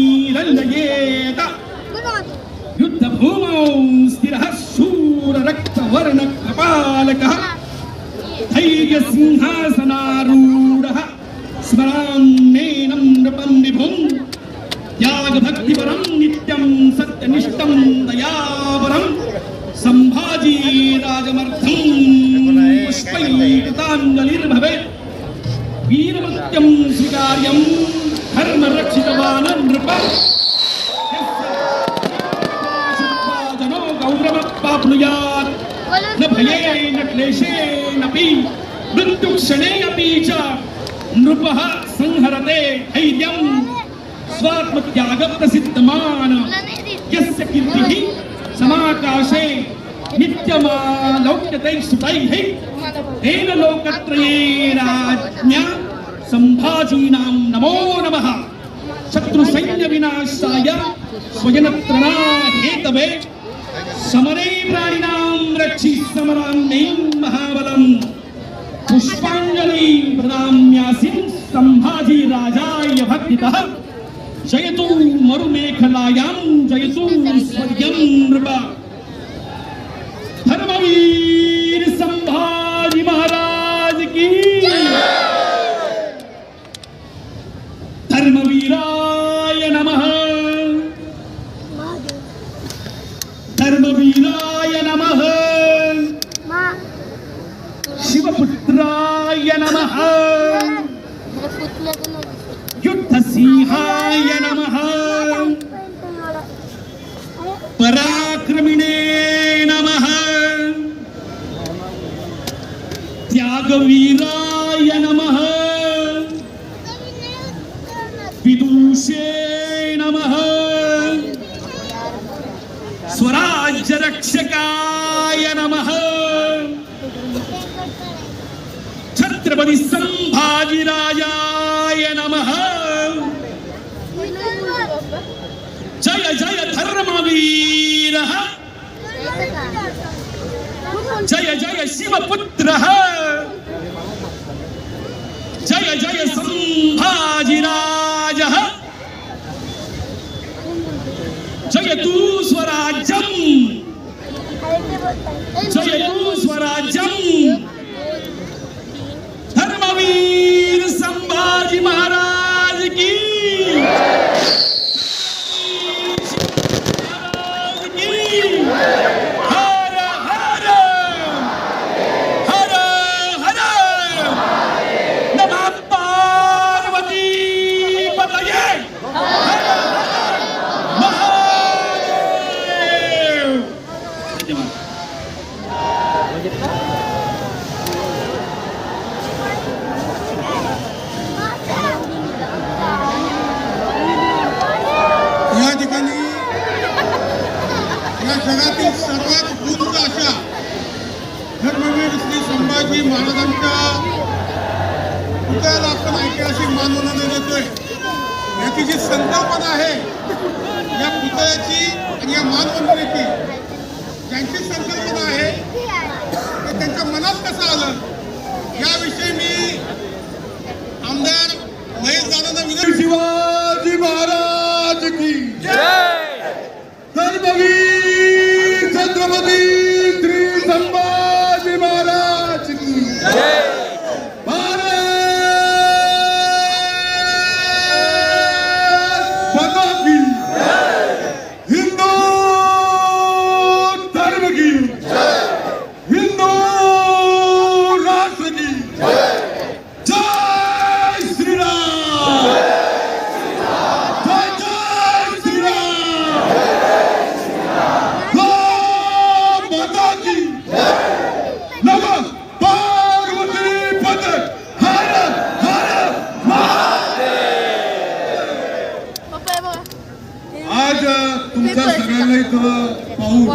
నృత్యానీరంగయేత యుద్ధ భూమౌ స్థిర శూర రక్త వర్ణ కపాలక ధైర్య సింహాసనారూఢ స్మరాన్నేనం నృపం విభుం త్యాగ భక్తిపరం నిత్యం సత్యనిష్టం స్వీకార్యం स्वीकार्यं धर्मरक्षितवान् नृप जनो गौरवप्राप्नुयात् न भयेन क्लेशेनपि मृत्युक्षणे च नृपः संहरते धैर्यं स्वात्मत्यागप्रसिद्धमान्। यस्य कीर्तिः समाकाशे नित्यमालौक्यते सुतैः। तेन सम्भाजीनां नमो नमः। शत्रुसैन्यविनाशाय स्वजनत्रणा हेतवे समरे प्राणिनां रक्षि समरान्नै महाबलम् पुष्पाञ्जलि प्रदाम्यासिन् सम्भाजी राजाय भक्तितः। जयतु मरुमेखलायां, जयतु स्वर्गं नृप। கோவிந்தாய நமக சிவபுத்திராய நமக யுத்தசிங்காய நமக பராக்கிரமிணே நமக தியாகவீராய நமக स्वराज्यरक्षकाय नमः। छत्रपती संभाजीराजाय नमः। जय जय, धर्मवीरः। जय जय, शिवपुत्रः। जय जय सम्भाजिराजः जयतु स्वराज्यम्। So Jai Hind, Swaraj, Jammu. या जगातील सर्वात उंच अशा धर्मवीर श्री संभाजी महाराजांच्या पुतळ्याला आपण ऐतिहासिक मानवनाने देतोय याची जी संकल्पना आहे या पुतळ्याची आणि या मानवंदनेची ज्यांची संकल्पना आहे ते त्यांच्या मनात कसं आलं याविषयी इथं पाहून